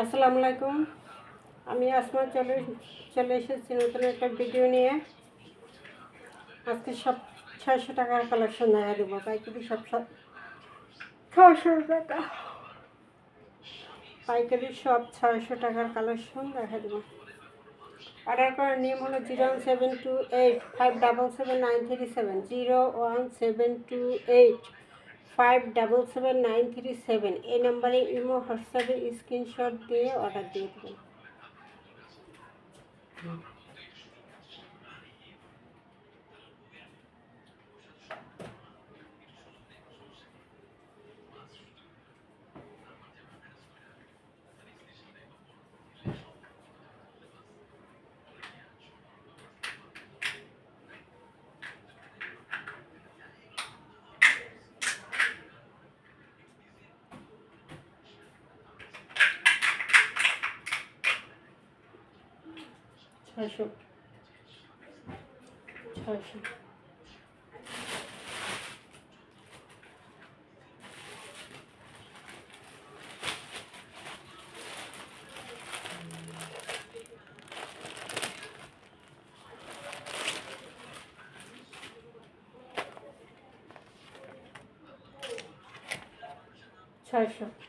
আসসালামু আলাইকুম। আমি আসমা চলে চলে এসেছি নতুন একটা ভিডিও নিয়ে। আজকে সব ছয়শো টাকার কালেকশন দেখা দেবো। পাইকারি সব সব ছয়শো টাকা। পাইকারি সব ছয়শো টাকার কালেকশন দেখা দেবো। অর্ডার করার নিয়ম হলো zero one seven two eight five double seven nine three seven zero one seven two eight five double seven nine three seven এই নাম্বারে ইমো, হোয়াটসঅ্যাপে স্ক্রিনশট দিয়ে অর্ডার দিয়ে দেবেন। ছয়শো ছয়শো ছয়শো হ্যাঁ হ্যাঁ হুম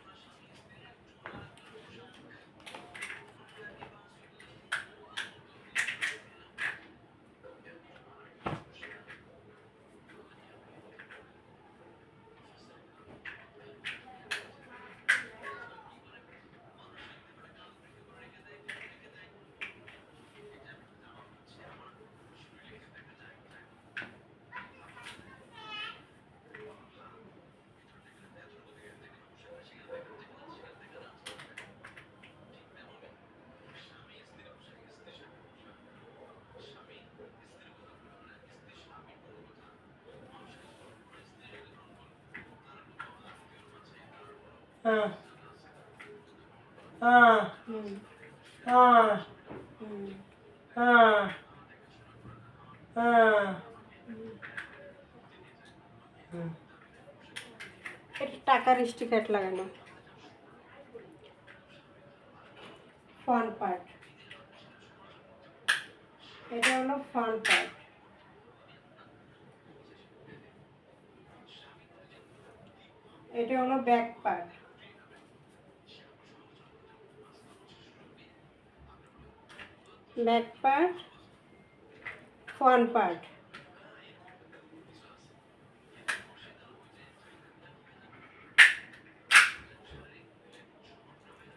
টাকার স্টিকার লাগানো। Front part. এটা হলো ফন পার্ট। এটা হলো back part. Back part front part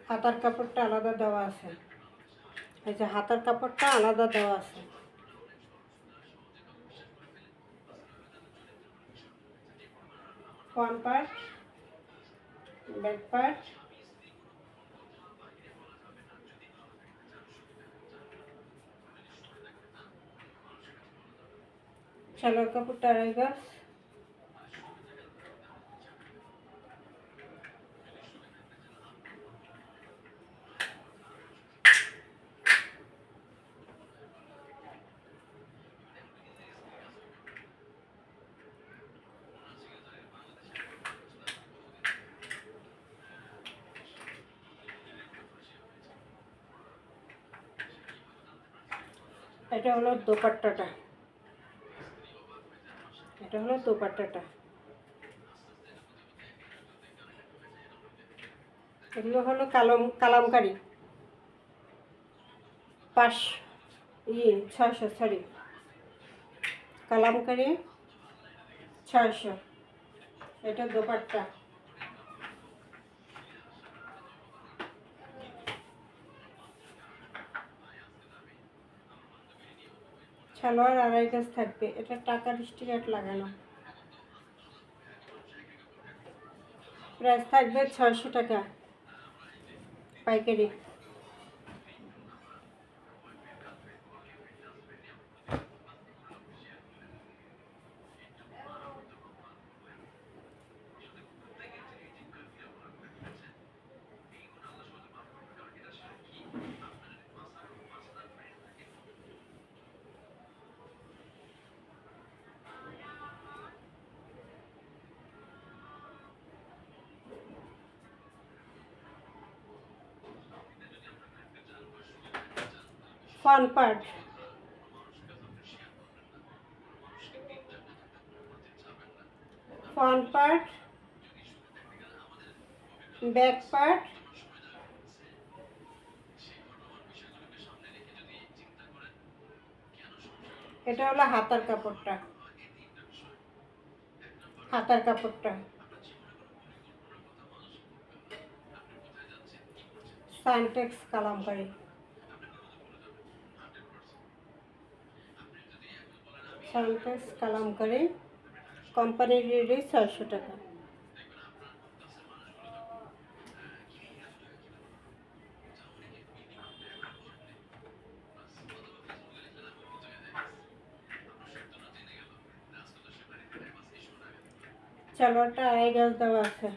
হাতার কাপড়টা আলাদা দেওয়া আছে। এই যে হাতার কাপড়টা আলাদা দেওয়া আছে। Front part back part salwar কাপড়টা আড়াই গজ এটা হলো দোপাট্টাটা। এটা হলো দোপাট্টাটা। এগুলো হলো কালাম কালামকারি। পাঁচ ইয়ে ছয়শো সরি কালামকারি, ছয়শো। এটা দোপাট্টা। সালোয়ার আড়াই গাছ থাকবে। এটা টাকার স্টিকার লাগানো। প্রাইস থাকবে ছয়শো টাকা পাইকারি। Front part. Front part back part এটা হলো হাতার কাপড়টা। হাতার কাপড়টা। সানটেক্স কালামকারি সানটেক্স কালামকারি কোম্পানির রেডি ছয়শো টাকা। চালোয়ারটা আড়াই গাছ দেওয়া আছে।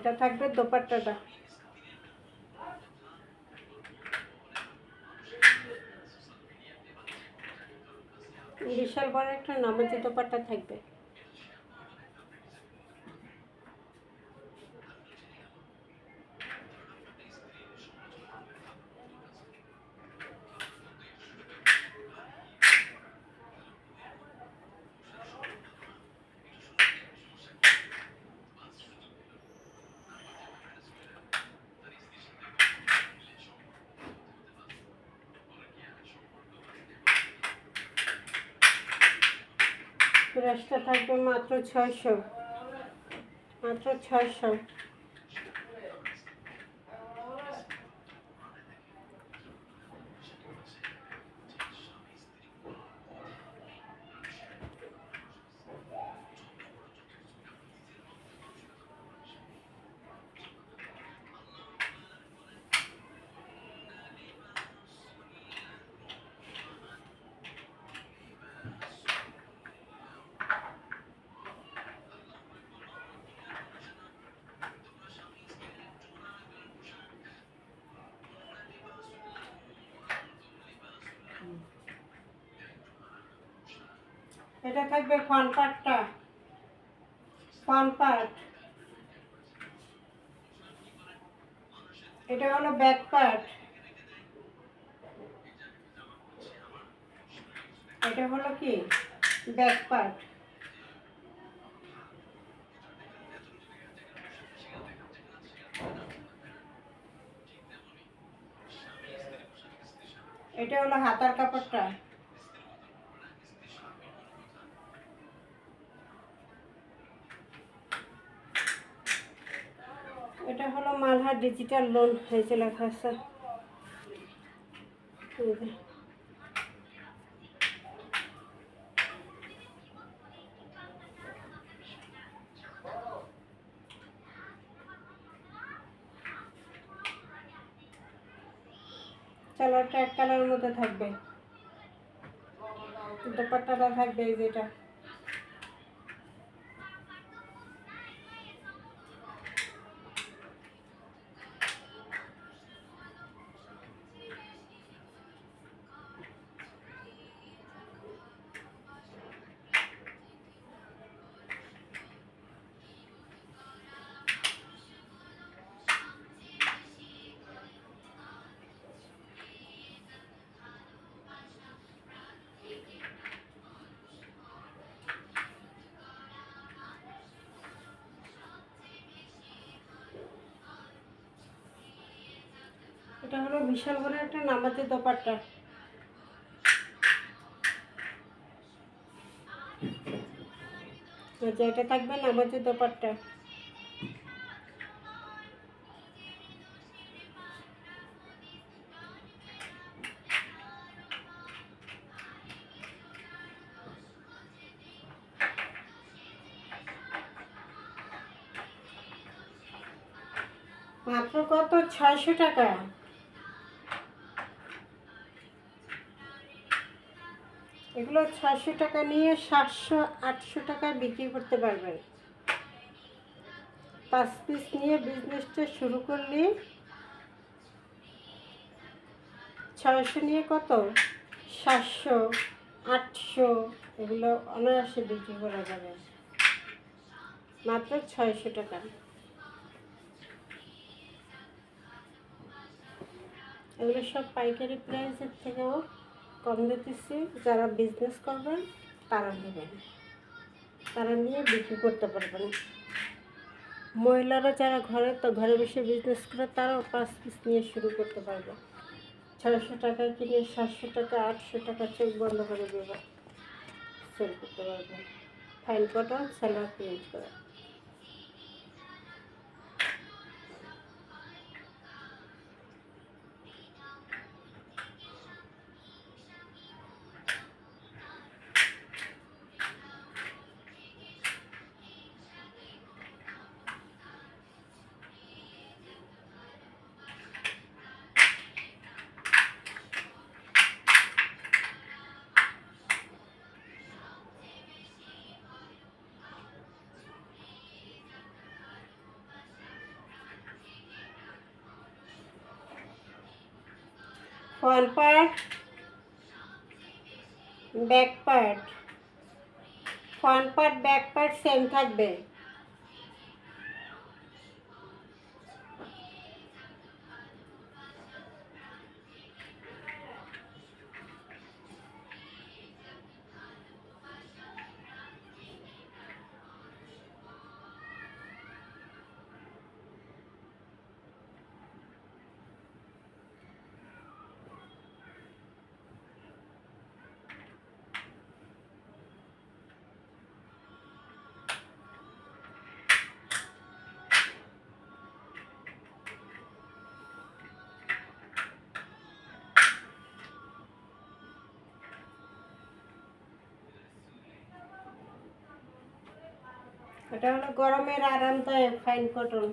এটা থাকবে দোপাট্টাটা। বিশাল বড় একটা নামাজি দোপাট্টা থাকবে প্রাইসটা থাকবে মাত্র ছয়শো। মাত্র ছয়শো। এটা থাকবে ফ্রন্ট পার্ট এটা হলো ব্যাক পার্ট এটা হলো কি? ব্যাক পার্ট এটা হলো হাতার কাপড়টা। এটা হলো মালহার ডিজিটাল লোন হয়েছে লেখা আছে। কালারটা এক কালারের মধ্যে থাকবে। দোপাট্টাটা থাকবে এই যেটা এটা হলো বিশাল বড় একটা নামাজের দোপাট্টা। আচ্ছা এটা থাকবে নামাজের দোপাট্টা। মাত্র কত? ছয়শো টাকা। এগুলো ছয়শো টাকা নিয়ে সাতশো, আটশো টাকায় বিক্রি করতে পারবেন। পাঁচ পিস নিয়ে বিজনেসটা শুরু করলে ছয়শো নিয়ে কত? সাতশো, আটশো, এগুলো অনায়াসে বিক্রি করা যাবে। মাত্র ছয়শো টাকা। এগুলো সব পাইকারি প্রাইসের থেকেও কম দিতেছি, যারা বিজনেস করবেন, তারা নেবেন। তারা নিয়ে বিক্রি করতে পারবেন। মহিলারা যারা ঘরে, তো ঘরে বসে বিজনেস করে, তারাও পাঁচ পিস নিয়ে শুরু করতে পারবে। ছয়শো টাকা কিনে সাতশো টাকা, আটশো টাকা চেক বন্ধ করে দেবে। সেল করতে পারবে ফাইন কটন সেলার প্রিন্ট করা। Front part back part front part back part same থাকবে এটা হলো গরমের আরামদায়ক ফাইন কটন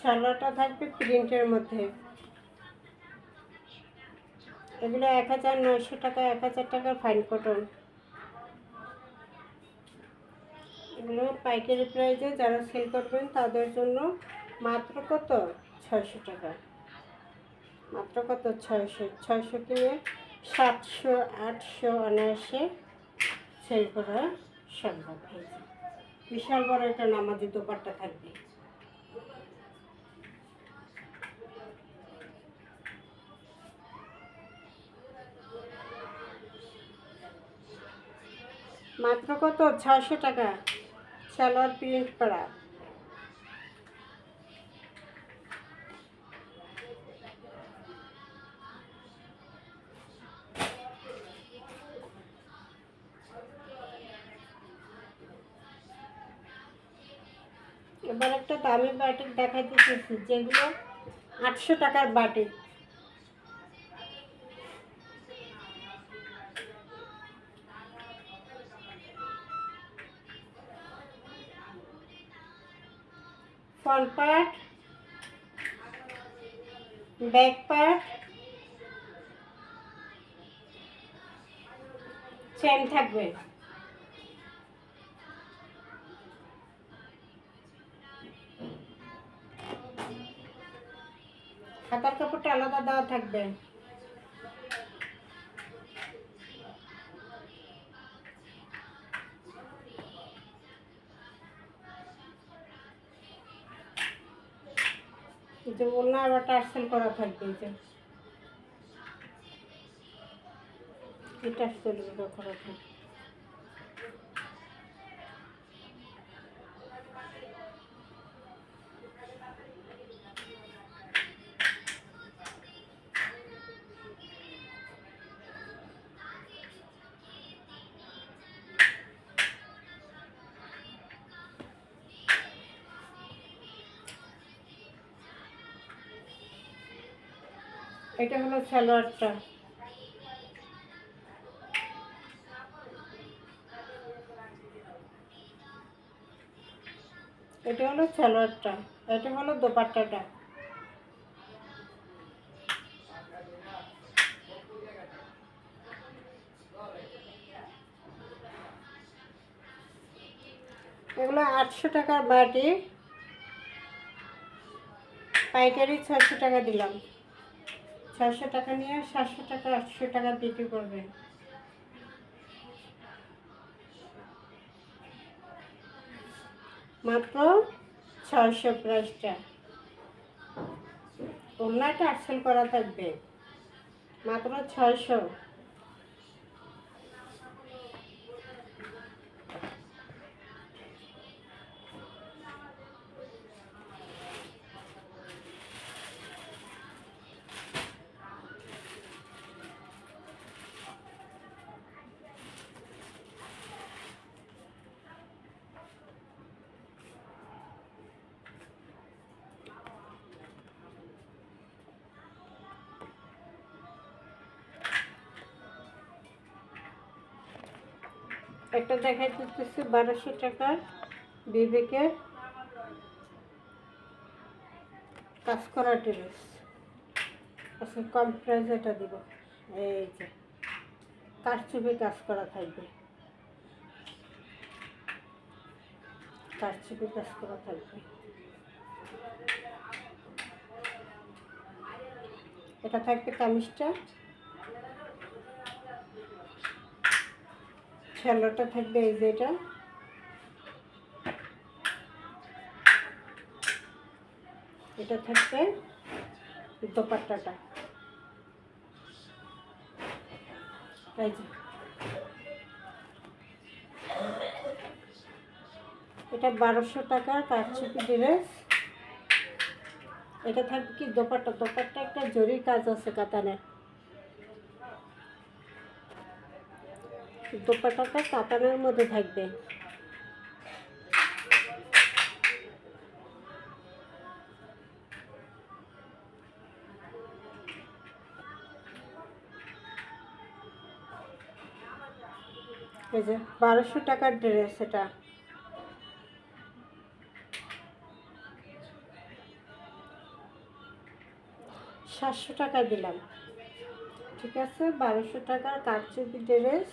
ছালাটা থাকবে প্রিন্টের মধ্যে। এগুলো এক হাজার নয়শো টাকা, এক হাজার টাকার ফাইন কটন এগুলো পাইকারি প্রাইসে যারা সেল করবেন তাদের জন্য মাত্র কত? ছয়শো টাকা। মাত্র কত? ছয়শো। ছয়শো কিনে সাতশো, আটশো অনায়াসে সেল করা সম্ভব হয়েছে। বিশাল বড় একটা নামাজি দোপাট্টা থাকবে। মাত্র কত? ছয়শো টাকা। সালোয়ার প্রিন্ট করা দামি বাটিক দেখা দিতেছি যেগুলো আটশো টাকার batik front part back part chain থাকবে। দেওয়া থাকবে। যে আবার টার্সেল করা থাকবে যে। এই টার্সেল করা থাকবে। এটা হলো স্যালোয়ারটা। এটা হলো স্যালোয়ারটা, এটা হলো দোপাট্টাটা। এগুলো আটশো টাকার বাটি। পাইকারি ছশো টাকা দিলাম। ছশো টাকা নিয়ে সাতশো টাকা, আটশো টাকা বিক্রি করবে। মাত্র ছয়শো প্রাইসটা। ওনাটা আর্সেল করা থাকবে। মাত্র ছয়শো। একটা দেখাই দিতেছি, বারোশো টাকার বিবেকের কাজ করা ড্রেস। আচ্ছা কম প্রাইস এটা দিব। এই যে কারচুপি কাজ করা থাকবে? কারচুপি কাজ করা থাকবে? এটা থাকবে কামিজটা। খেলোটা থাকবে এই যে এটা। এটা থাকবে দোপাট্টাটা। যে। এটা বারোশো টাকার কারচুপি ড্রেস। এটা থাকবে কি দোপাট্টা? দোপাট্টা একটা জরির কাজ আছে কাতানের। দোপাট্টাটা কাতানের মধ্যে থাকবে। এই যে বারোশো টাকার ড্রেস এটা। সাতশো টাকা দিলাম। ঠিক আছে, বারোশো টাকার কারচুপি ড্রেস।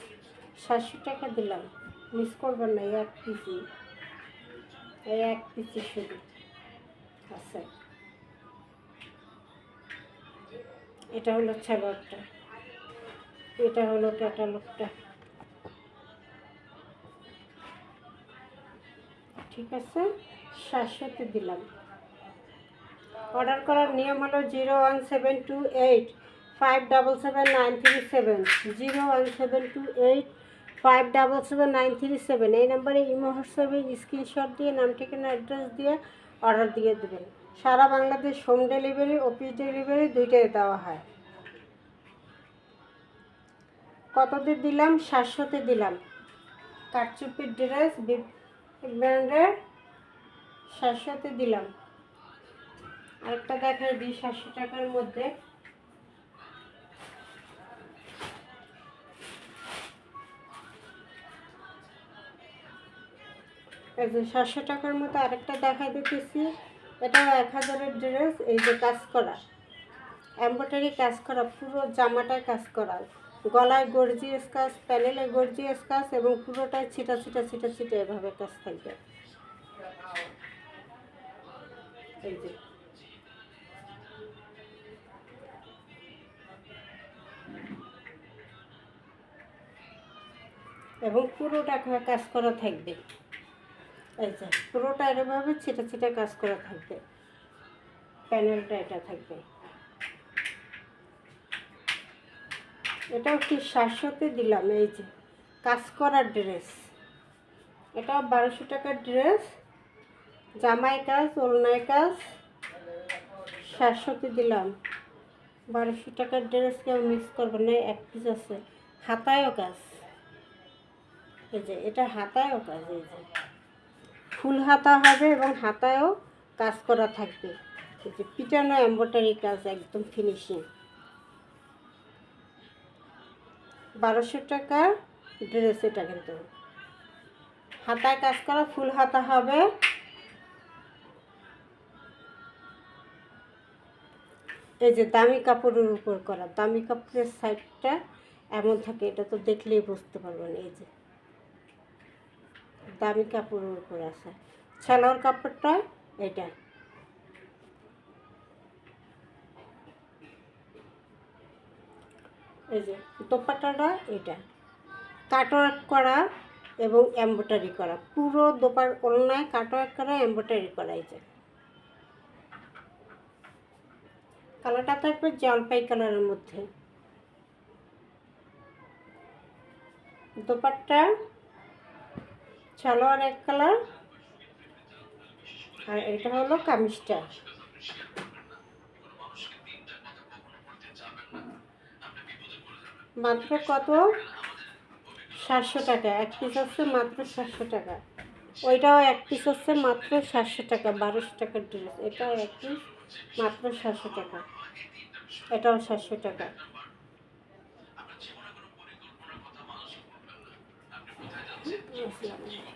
সাতশো টাকা দিলাম। মিস করবেন না এক পিসি এক পিসি শুধু। আচ্ছা। এটা হলো ছালোয়ারটা এটা হলো ক্যাটালগটা। ঠিক আছে, সাতশোতে দিলাম। অর্ডার করার নিয়ম হলো zero one seven two eight, five double seven nine three seven. Zero one seven two eight five double seven nine three seven এই নাম্বারে ইমো, হোয়াটসঅ্যাপে স্ক্রিনশট দিয়ে নাম ঠিকানা অ্যাড্রেস দিয়ে অর্ডার দিয়ে দেবেন। সারা Bangladesh home delivery, office delivery দুইটাই দেওয়া হয়। কততে দিলাম? সাতশোতে দিলাম। কাটচুপির ড্রেস ব্র্যান্ডের, সাতশোতে দিলাম। আরেকটা দেখাই দিই, সাতশো টাকার মধ্যে। এই যে সাতশো টাকার মতো আরেকটা দেখা দিতেছি। এটাও এক হাজারের ড্রেস, এই যে কাজ করা। এম্ব্রয়ডারি কাজ করা, পুরো জামাটায় কাজ করা। গলায় গর্জিয়াস কাজ, প্যানেলে গর্জিয়াস কাজ এবং পুরোটায় ছিটা ছিটা ছিটা ছিটা এভাবে কাজ থাকবে। এই যে। এবং পুরোটা কাজ করা থাকবে। এই যে, পুরোটা এরভাবে ছিটা ছিটা কাজ করা থাকবে। প্যানেলটা এটা থাকবে। এটাও কি সাতশোতে দিলাম? এই যে, কাজ করার ড্রেস। এটাও বারোশো টাকার ড্রেস। জামাই কাজ, ওলনায় কাজ। সাতশোতে দিলাম। বারোশো টাকার ড্রেস কেউ মিস করবে না, এক পিস আছে। হাতায়ও কাজ। এই যে, এটা হাতায়ও কাজ, এই যে। ফুল হাতা হবে এবং হাতায়ও কাজ করা থাকবে। পিটানো এম্ব্রয়ডারি কাজ একদম ফিনিশিং বারোশো টাকা ড্রেস এটা কিন্তু। হাতায় কাজ করা ফুল হাতা হবে। এই যে দামি কাপড়ের উপর করা। দামি কাপড়ের সাইডটা এমন থাকে, এটা তো দেখলেই বুঝতে পারবেন, এই যে। দামি কাপড়ের উপর আছে। সালোয়ার কাপড়টা এটা। এই যে, দোপাট্টাটা এটা। কাটওয়ার্ক করা এবং এম্ব্রয়ডারি করা। পুরো দোপার ওলনায় কাটওয়ার্ক করা, এম্ব্রয়ডারি করা এই যে। কালারটা থাকবে জলপাই কালারের মধ্যে। দোপাট্টা সালোয়ার এক কালার। আর এটা হলো কামিজটা। মাত্র কত? সাতশো টাকা। এক পিস হচ্ছে মাত্র সাতশো টাকা। ওইটাও এক পিস হচ্ছে মাত্র সাতশো টাকা, বারোশো টাকার ড্রেস এটাও এক পিস মাত্র সাতশো টাকা। এটাও সাতশো টাকা।